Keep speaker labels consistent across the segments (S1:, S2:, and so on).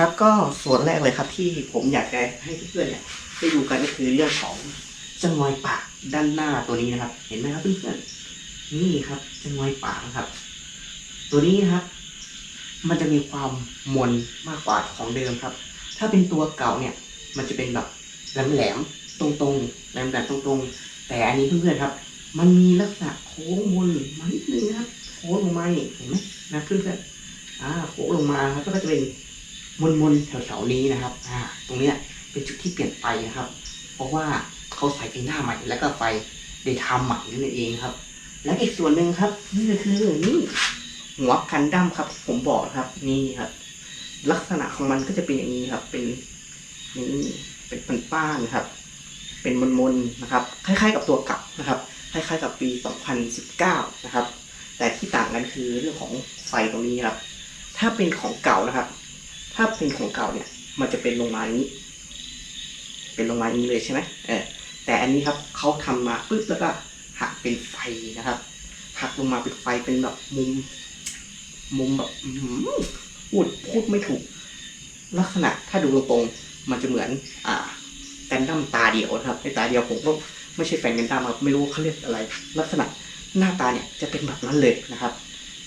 S1: ครับก็ส่วนแรกเลยครับที่ผมอยากจะให้เพื่อนๆเนี่ยได้ดูกันก็คือเรื่องของจังอยปากด้านหน้าตัวนี้นะครับ เห็นไหมครับเพื่อนๆนี่ครับจังอยปากนะครับ ตัวนี้นะครับ มันจะมีความมนมากกว่าของเดิมครับ ถ้าเป็นตัวเก่าเนี่ย มันจะเป็นแบบแหลมๆตรงๆแหลมๆตรงๆ แต่อันนี้เพื่อนๆครับ มันมีลักษณะโค้งมนมานิดนึงนะครับโค้งลงมานี่เห็นไหมนะเพื่อนๆอ่าโค้งลงมาครับก็จะเป็น มนมนๆแถวๆนี้นะครับอ่าตรงเนี้ยเป็นจุดที่เปลี่ยนไปนะครับ เพราะว่าเขาใส่เป็นหน้าใหม่ แล้วก็ไฟได้ทำใหม่นั่นเองครับ และอีกส่วนหนึ่งครับนี่คือนี่หัวกันดั้มครับ ผมบอกครับนี่ครับ ลักษณะของมันก็จะเป็นอย่างนี้ครับ เป็นนี่เป็นเป็นป้านะครับ เป็นมนมนๆนะครับ คล้าย ๆ กับตัวเก่านะครับ คล้ายๆ กับปี 2019 นะครับ แต่ที่ต่างกันคือเรื่องของไฟตรงนี้ครับ ถ้าเป็นของเก่านะครับ ถ้าเป็นของเก่าเนี่ย มันจะเป็นลงมาอย่างนี้ เป็นลงมาอย่างนี้เลยใช่ไหมเออแต่อันนี้ครับเขาทำมาปึ๊บแล้วก็หักเป็นไฟนะครับ หักลงมาเป็นไฟเป็นแบบมุม มุมแบบอื้อหือพูดพูดไม่ถูก ลักษณะถ้าดูตรงๆมันจะเหมือน อ่ากันดั้มตาเดียวนะครับในตาเดียวผมก็ไม่ใช่แฟนกันดั้มครับไม่รู้เขาเรียกอะไร ลักษณะหน้าตาเนี่ยจะเป็นแบบนั้นเลยนะครับ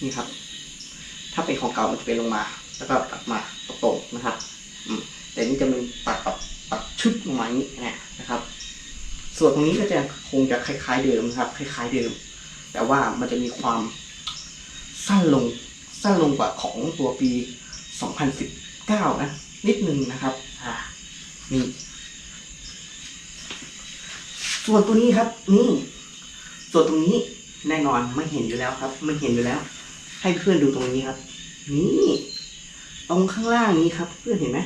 S1: นี่ครับ ถ้าเป็นของเก่ามันจะเป็นลงมา แล้วก็ตัดมาตรงๆนะครับแต่นี่จะเป็นตัดแบบตัดชุดลงมาอย่างนี้นะนะครับ ส่วนตรงนี้ก็จะคงจะคล้าย ๆ เดิมนะครับ คล้าย ๆเดิม แต่ว่ามันจะมีความสั้นลงสั้นลงกว่าของตัวปี 2019 นะ นิดนึงนะครับอ่านี่ส่วนตัวนี้ครับ นี่ ส่วนตรงนี้แน่นอนไม่เห็นอยู่แล้วครับ ไม่เห็นอยู่แล้ว ให้เพื่อนดูตรงนี้ครับ นี่ ตรงข้างล่างนี้ครับ เพื่อนเห็นไหม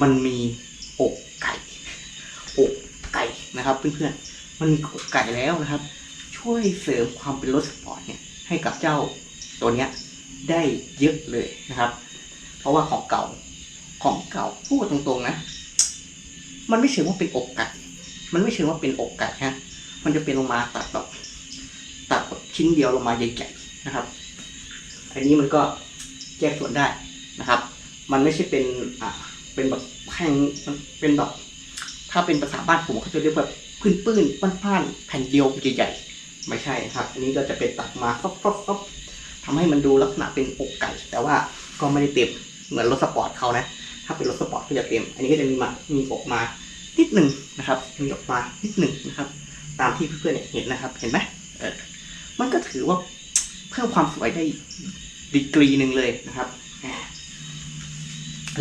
S1: มันมีอกไก่อกไก่นะครับ เพื่อนๆมันมีอกไก่แล้วนะครับ ช่วยเสริมความเป็นรถสปอร์ตเนี่ยให้กับเจ้าตัวเนี้ยได้เยอะเลยนะครับ เพราะว่าของเก่าของเก่าพูดตรงๆนะ มันไม่เชิงว่าเป็นอกไก่มันไม่เชิงว่าเป็นอกไก่ฮะมันจะเป็นลงมาตัดแบบตัดแบบชิ้นเดียวลงมาใหญ่ๆนะครับ อันนี้มันก็ แยกส่วนได้นะครับ มันไม่ใช่เป็นอ่าเป็นแบบแผ่นมันเป็นแบบถ้าเป็นภาษาบ้านผมเขาจะเรียกแบบพื้นปื้นๆป้านๆแผ่นเดียวใหญ่ๆไม่ใช่นะครับ อันนี้ก็จะเป็นตัดมาฟอบฟอบฟอบทำให้มันดูลักษณะเป็นอกไก่ แต่ว่าก็ไม่ได้เต็มเหมือนรถสปอร์ตเขานะ ถ้าเป็นรถสปอร์ตก็จะเต็ม อันนี้ก็จะมีมามีออกมานิดหนึ่งนะครับมีออกมานิดหนึ่งนะครับ ตามที่เพื่อนๆเนี่ยเห็นนะครับ เห็นไหมเออมันก็ถือว่าเพิ่มความสวยได้ ดีกรีหนึ่งเลยนะครับ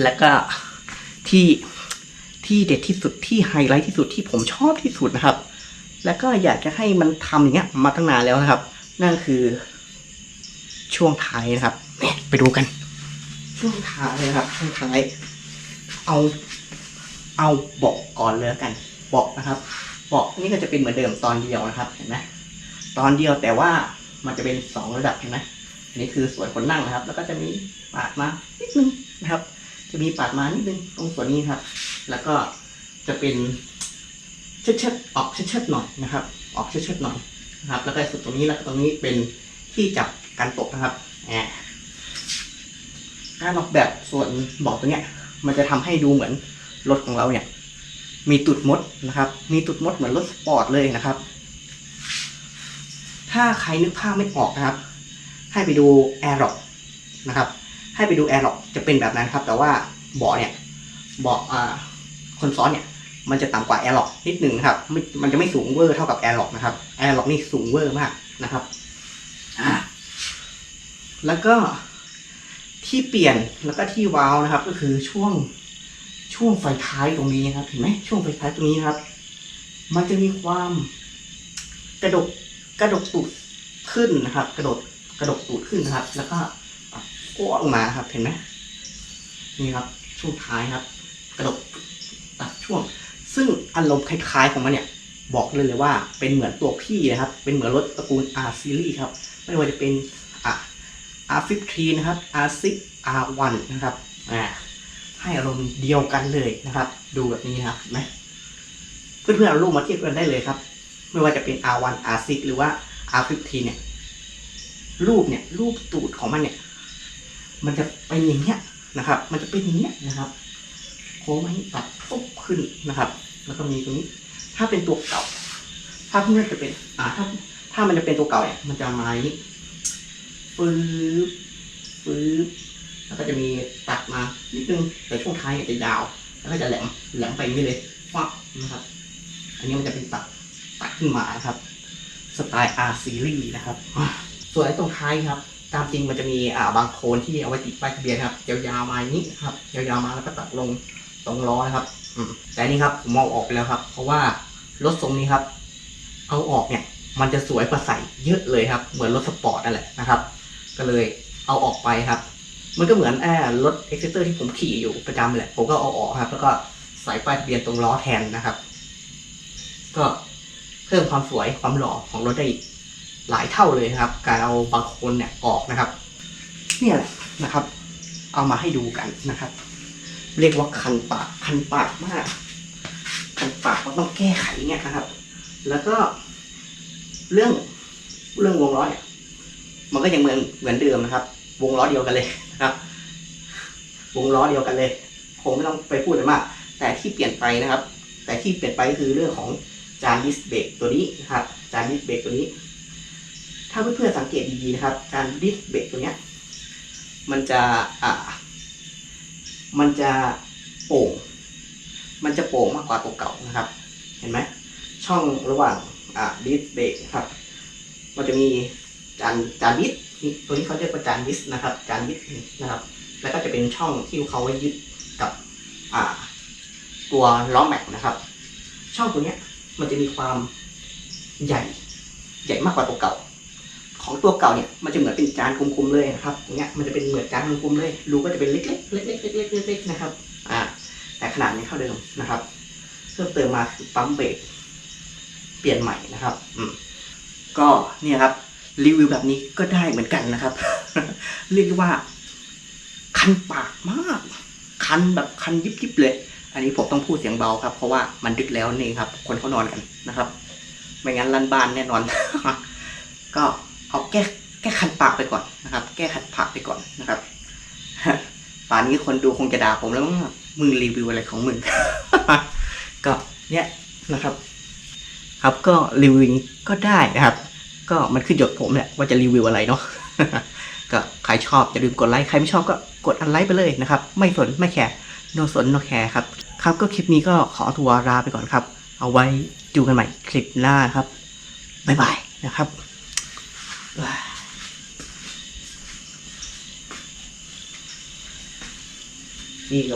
S1: แล้วก็ที่ที่เด็ดที่สุดที่ไฮไลท์ที่สุดที่ผมชอบที่สุดนะครับ แล้วก็อยากจะให้มันทำอย่างเงี้ยมาตั้งนานแล้วนะครับ นั่นคือช่วงท้ายนะครับเนี่ยไปดูกัน ช่วงท้ายนะครับ ช่วงท้าย เอา เอาบอกก่อนเลยกันบอกนะครับบอกนี่ก็จะเป็นเหมือนเดิมตอนเดียวนะครับเห็นไหมตอนเดียวแต่ว่ามันจะเป็นสองระดับเห็นไหม นนี้คือส่วนคนนั่งนะครับ แล้วก็จะมีปาดมานิดนึงนะครับ จะมีปาดมานิดนึงตรงส่วนนี้ครับ แล้วก็จะเป็นเชิดๆออกเชิดๆหน่อยนะครับ ออกเชิดๆหน่อยนะครับ แล้วก็สุดตรงนี้แล้วก็ตรงนี้เป็นที่จับกันตกนะครับแหมการออกแบบส่วนเบอกตัวเนี้ย มันจะทำให้ดูเหมือนรถของเราเนี่ย มีตุดมดนะครับ มีตุดมดเหมือนรถสปอร์ตเลยนะครับ ถ้าใครนึกภาพไม่ออกนะครับ ให้ไปดู a i r o c นะครับ ให้ไปดู a i r o c จะเป็นแบบนั้นครับ แต่ว่าเบาะเนี่ยเบาะอ่าคนซ้อนเนี่ย มันจะต่ำกว่า a i r o c นิดหนึ่งครับม,มันจะไม่สูงเวอร์เท่ากับ a i r o c นะครับ a i r o c นี่สูงเวอร์มากนะครับแล้วก็ที่เปลี่ยนแล้วก็ที่ว้าวนะครับ ก็คือช่วงช่วงไฟท้ายตรงนี้นะครับเห็นไหมช่วงไฟท้ายตรงนี้นครับ มันจะมีความกระดกกระดกตูดขึ้นนะครับ กระโดด กระดกตูดขึ้นนะครับ แล้วก็ก้อลงมาครับ เห็นไหมนี่ครับ ช่วงท้ายครับ กระดกตัดช่วง ซึ่งอารมณ์คล้ายๆของมันเนี่ย บอกเลยเลยว่า เป็นเหมือนตัวพี่นะครับ เป็นเหมือนรถตระกูล R series ครับ ไม่ว่าจะเป็นอะ R15 นะครับ R6 R1 นะครับอ่าให้อารมณ์เดียวกันเลยนะครับ ดูแบบนี้นะครับเห็นไหมเพื่อนๆเอารูปมาเทียบกันได้เลยครับ ไม่ว่าจะเป็น R1 R6 หรือว่า R15 เนี่ย รูปเนี่ยรูปตูดของมันเนี่ย มันจะเป็นอย่างเงี้ยนะครับ มันจะเป็นอย่างเนี้ยนะครับโค้งไว้ตัดปุ๊บขึ้นนะครับ แล้วก็มีตรงนี้ ถ้าเป็นตัวเก่า ถ้าเพื่อนจะเป็น อ่าถ้าถ้ามันจะเป็นตัวเก่าเนี่ยมันจะมาอย่างนี้ฟืบฟืบแล้วก็จะมีตัดมานิดนึงแต่ช่วงท้ายเนี่ยจะยาว แล้วก็จะแหลมแหลมไปอย่างนี้เลยฟักนะครับ อันนี้มันจะเป็นตัดตัดขึ้นมาครับ สไตล์ R series นะครับ ส่วนไอ้ตรงท้ายครับ ตามจริงมันจะมีอ่าบางโคนที่เอาไว้ติดป้ายทะเบียนครับยาวๆมาอย่างนี้ครับยาวๆมาแล้วก็ตัดลงตรงล้อนะครับแต่นี่ครับผมเอาออกไปแล้วครับ เพราะว่ารถทรงนี้ครับ เอาออกเนี่ย มันจะสวยกว่าใส่เยอะเลยครับ เหมือนรถสปอร์ตนั่นแหละนะครับ ก็เลยเอาออกไปครับ มันก็เหมือนแอร์รถเอ็กเซเตอร์ที่ผมขี่อยู่ประจำแหละผมก็เอาออกครับ แล้วก็ใส่ป้ายทะเบียนตรงล้อแทนนะครับ ก็เพิ่มความสวยความหล่อของรถได้อีก หลายเท่าเลยนะครับ การเอาบางคนเนี่ยออกนะครับ เนี่ยแหละนะครับ เอามาให้ดูกันนะครับ เรียกว่าคันปากคันปากมากคันปากก็ต้องแก้ไขเนี่ยนะครับ แล้วก็เรื่องเรื่องวงล้อเนี่ยมันก็ยังเหมือนเหมือนเดิมนะครับ วงล้อเดียวกันเลยนะครับ วงล้อเดียวกันเลยคงไม่ต้องไปพูดอะไรมาก แต่ที่เปลี่ยนไปนะครับ แต่ที่เปลี่ยนไปก็คือเรื่องของจานดิสเบรกตัวนี้นะครับ จานดิสเบรกตัวนี้ ถ้าเพื่อนๆสังเกตดีๆนะครับจานดิสเบรกตัวเนี้ยมันจะอ่า มันจะโป่ง มันจะโป่งมากกว่าตัวเก่านะครับ เห็นไหมช่องระหว่างอ่าดิสเบรกครับ มันจะมีจานจานดิสตัวนี้เขาเรียกว่าจานดิสนะครับ จานดิสนะครับ แล้วก็จะเป็นช่องที่เขาไว้ยึดกับอ่า ตัวล้อแม็กนะครับ ช่องตัวเนี้ยมันจะมีความใหญ่ ใหญ่มากกว่าตัวเก่า ของตัวเก่าเนี่ยมันจะเหมือนเป็นจานกลมๆเลยนะครับตรงเนี้ยมันจะเป็นเหมือนจานกลมๆเลยรูก็จะเป็นเล็กๆเล็กๆเล็กๆเล็กๆนะครับอ่าแต่ขนาดไม่เท่าเดิมนะครับเพิ่มเติมมาคือปั๊มเบรกเปลี่ยนใหม่นะครับอืมก็เนี่ยครับรีวิวแบบนี้ก็ได้เหมือนกันนะครับ เรียกได้ว่า คันปากมาก คันแบบคันยิบยิบๆเลย อันนี้ผมต้องพูดเสียงเบาครับ เพราะว่ามันดึกแล้วนี่ครับ คนเขานอนกันนะครับ ไม่งั้นลั่นบ้านแน่นอน ก็ แก้แก้คันปากไปก่อนนะครับ แก้คันปากไปก่อนนะครับป่านนี้คนดูคงจะด่าผมแล้วมั้งมึงรีวิวอะไรของมึงก็เนี่ยนะครับ ครับก็รีวิวก็ได้นะครับ ก็มันขึ้นอยู่กับผมแหละว่าจะรีวิวอะไรเนาะก็ใครชอบอย่าลืมกดไลค์ใครไม่ชอบก็กดอันไลค์ไปเลยนะครับ ไม่สนไม่แคร์โนสนโนแคร์ครับครับก็คลิปนี้ก็ขอตัวร์ลาไปก่อนครับ เอาไว้ดูกันใหม่คลิปหน้าครับบ๊ายบายนะครับ นี่เรา